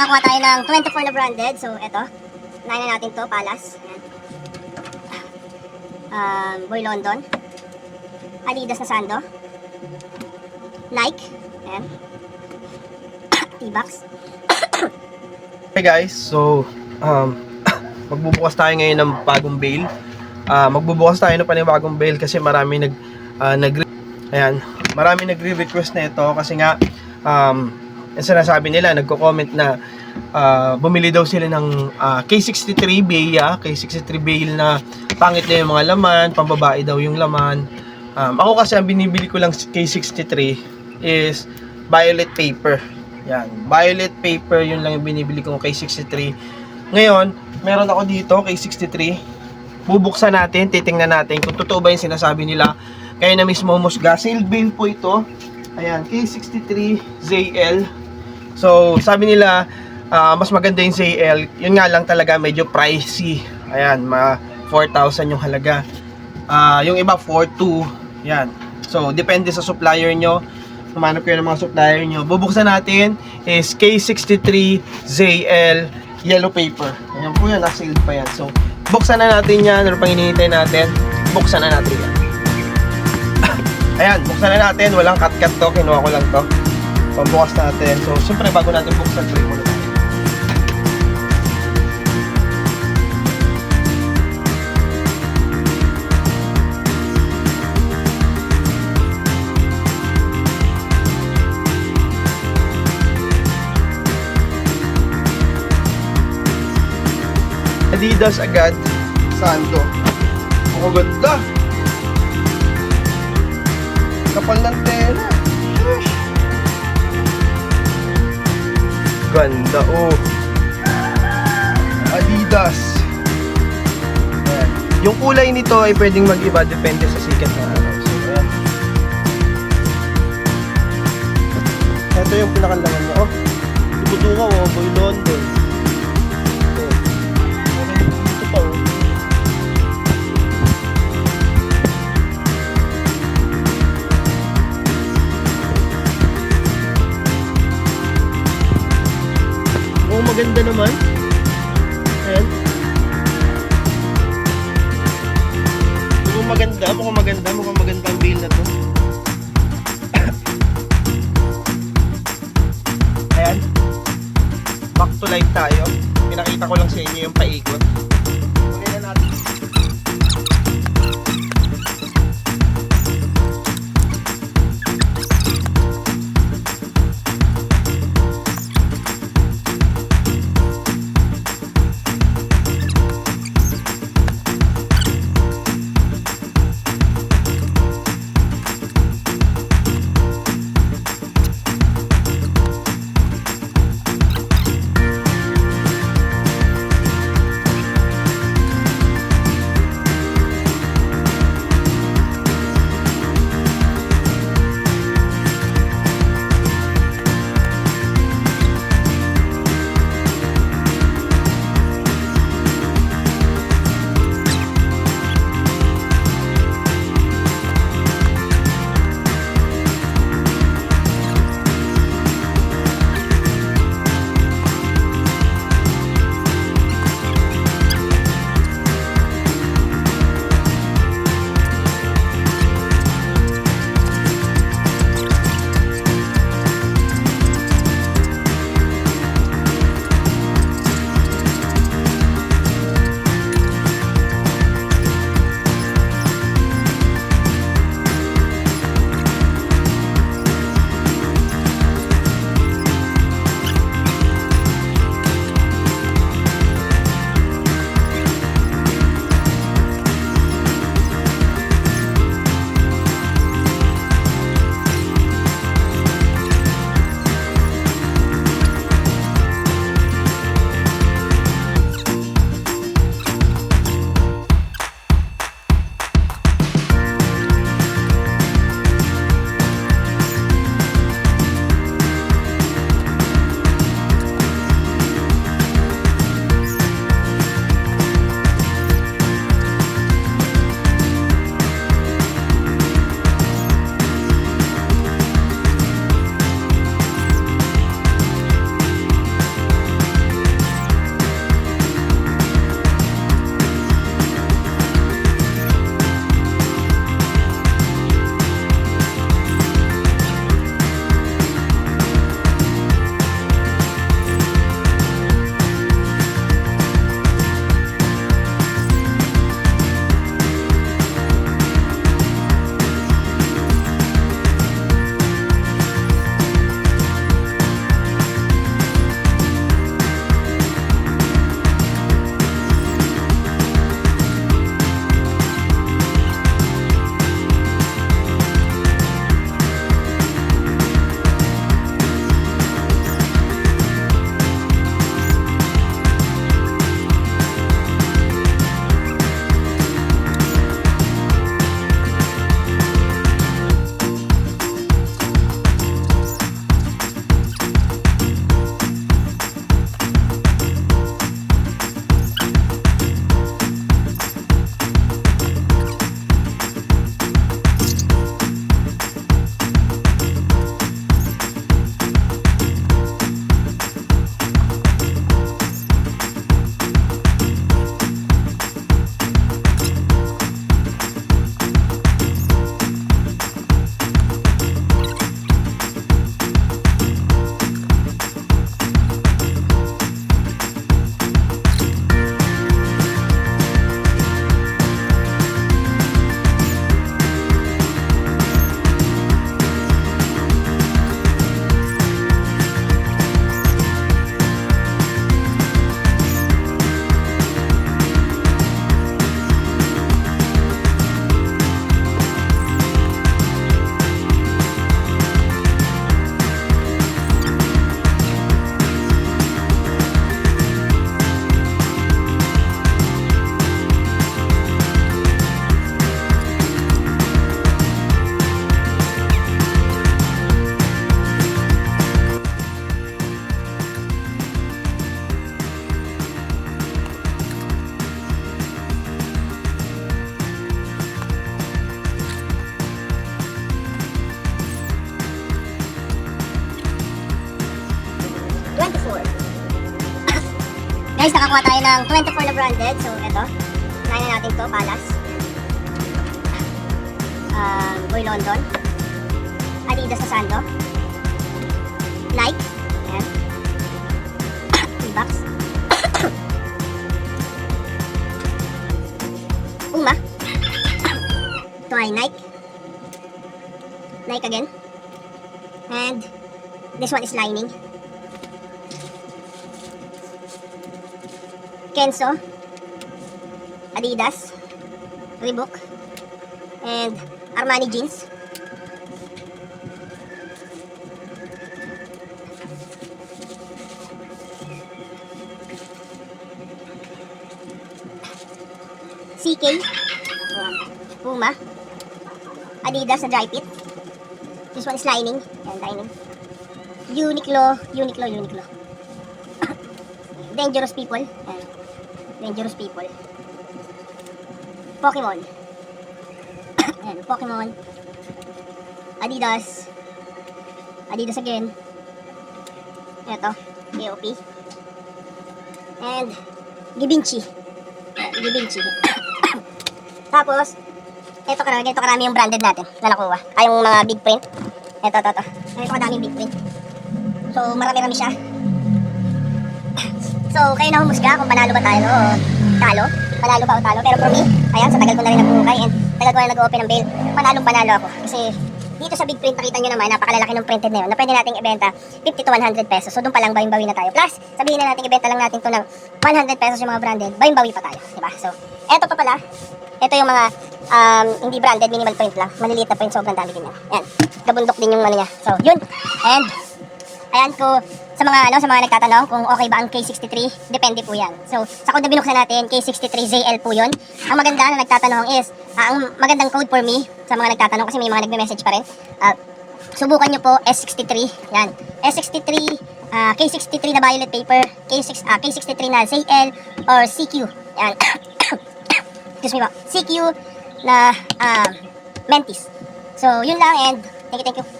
nakakuha tayo ng 24 na branded. So, eto. Unahin na natin to, Palas. Ayan. Um, Boy London. Adidas na Sando. Nike. Ayan. T-Box. Hey guys, so um, magbubukas tayo ngayon ng bagong bail. Ah, magbubukas tayo ng panibagong bail kasi marami nag ah, nag Ayan, marami nagre-request na ito kasi nga um, yung sinasabi nila, nagko-comment na ah, bumili daw sila ng ah, K63 Bea, K63 bail na pangit na yung mga laman, pambabae daw yung laman. Um, ako kasi ang binibili ko lang K63 is violet paper. Yan, violet paper, yun lang yung binibili kong K63. Ngayon, meron ako dito K63. Bubuksan natin, titingnan natin kung totoo ba yung sinasabi nila. Kaya na mismo musga. Sealed bin po ito. Ayan, K63 ZL. So, sabi nila, ah, mas maganda yung ZL. Yun nga lang talaga, medyo pricey. Ayan, ma 4,000 yung halaga. Ah, yung iba 4,200. Yan. So, depende sa supplier nyo. Kumanap kayo ng mga supplier nyo. Bubuksan natin is K63 ZL yellow paper. Ayan po yan, nasa sealed pa yan. So, buksan na natin yan. Ano pang hinihintay natin? Buksan na natin yan. Ayan, buksan na natin. Walang cut-cut to. Kinuha ko lang to. Pambukas natin. So, siyempre, bago natin buksan, try muna. Adidas agad. Sando. Ang ganda. Kapal ng Ganda oh. Adidas. Ayan. Yung kulay nito ay pwedeng mag-iba depende sa sikat ng araw. So. Ito yung pinakalaman niya. Oh, ibutuka oh, boy London. Maganda naman. Ayan. Mukhang maganda, mukhang maganda, mukhang maganda ang bill na to. Ayan. Back to life tayo. Pinakita ko lang sa inyo yung paikot. Guys, nakakuha tayo ng 24 na branded. So, eto. Unahin na natin to, Palas. Um, Boy London. Adidas na Sando. Nike. Ayan. Reeboks. Puma. Ito ay Nike. Nike again. And this one is lining. Kenzo. Adidas. Reebok. And Armani jeans. CK. Puma. Adidas na dry fit. This one is lining. Ayan, lining. Uniqlo, Uniqlo, Uniqlo. Dangerous people. Ayan. Dangerous people. Pokemon. Ayan, Pokemon. Adidas. Adidas again. Ito, AOP. And Givenchy. Ayan, Givenchy. Tapos, ito karami, ito karami yung branded natin na nakuha. Ay, yung mga big print. Ito, ito, ito. Ito kadami big print. So, marami-rami siya. So, kayo na humusga kung panalo ba tayo o talo. Panalo ba o talo. Pero for me, ayan, sa tagal ko na rin nagbuhukay and tagal ko na nag-open ng bail, panalong panalo ako. Kasi dito sa big print, nakita nyo naman, napakalalaki ng printed na yun, na pwede nating ibenta 50 to 100 pesos. So, doon pa lang bawi-bawi na tayo. Plus, sabihin na natin, ibenta lang natin to ng 100 pesos yung mga branded, bawi-bawi pa tayo. Diba? So, eto pa pala, ito yung mga um, hindi branded, minimal print lang. Maliliit na print, sobrang dami din yan. Ayan, gabundok din yung ano niya. So, yun. And, ayan ko, sa mga ano sa mga nagtatanong kung okay ba ang K63, depende po 'yan. So, sa code na binuksan natin, K63ZL po 'yun. Ang maganda na nagtatanong is, ah, ang magandang code for me sa mga nagtatanong kasi may mga nagme-message pa rin. ah, subukan nyo po S63. Yan. S63, ah, K63 na violet paper, K6 ah, K63 na ZL or CQ. Yan. Excuse me po. CQ na ah, Mentis. So, yun lang and thank you, thank you.